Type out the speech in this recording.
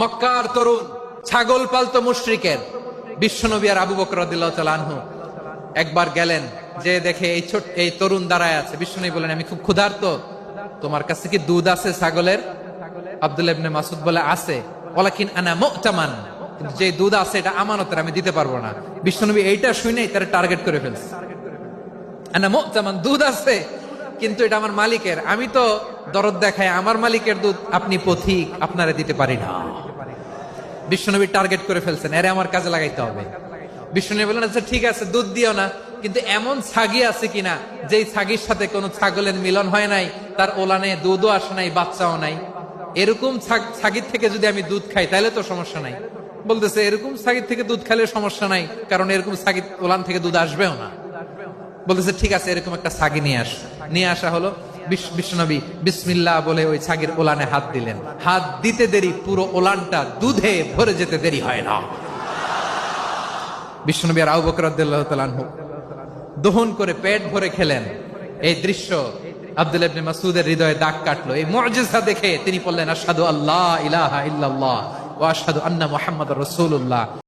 মক্কার তরুণ, ছাগল পালতো মুশরিকের। বিশ্বনবী আর আবু বকর আনহু একবার গেলেন, যে দেখে এই ছোট, এই তরুণ দাঁড়ায় আছে। বিশ্বনবী বলেন, আমি খুব ক্ষুধার্ত। তোমার কাছে কি দুধ আছে ছাগলের? ইবনে মাসুদ বলে, আছে। ওয়ালাকিন আনা মুতামান। যে দুধ আছে, এটা আমানতের, আমি দিতে পারব না। বিশ্বনবী এইটা শুনেই তার টার্গেট করে ফেলছে। আনা মুতামান, দুধ আছে, কিন্তু এটা আমার মালিকের। আমি তো দরদ দেখায় আমার মালিকের দুধ আপনি পথিক, আপনারে দিতে পারি না। বিশ্বনবী টার্গেট করে ফেলছেন, এরে আমার কাজে লাগাইতে হবে। বিশ্বনবী বললেন আচ্ছা ঠিক আছে, দুধ দিও না, কিন্তু এমন ছাগি আছে কিনা, যেই ছাগির সাথে কোনো ছাগলের মিলন হয় নাই, তার ওলানে দুধও আসে নাই, বাচ্চাও নাই। এরকম ছাগ- ছাগির থেকে যদি আমি দুধ খাই তাহলে তো সমস্যা নাই। বলতেছে, এরকম ছাগির থেকে দুধ খাইলে সমস্যা নাই, কারণ এরকম ছাগির ওলান থেকে দুধ আসবেও না। বলতেছে, ঠিক আছে, এরকম একটা ছাগি নিয়ে আস। নিয়ে আসা হলো। বিশ্বনবী বিসমিল্লাহ বলে ওই ছাগির ওলানে হাত দিলেন। হাত দিতে দেরি, পুরো ওলানটা দুধে ভরে যেতে দেরি হয় না। বিশ্বনবী আর আবু বকর রাদিয়াল্লাহু তাআলা আনহু দহন করে পেট ভরে খেলেন। এই দৃশ্য আব্দুল ইবনে মাসউদের হৃদয়ে দাগ কাটলো। এই মুআজিজা দেখে তিনি বললেন, আশহাদু আল্লাহ ইলাহা ইল্লাল্লাহ ওয়া আশহাদু আন্না মুহাম্মাদুর রাসূলুল্লাহ।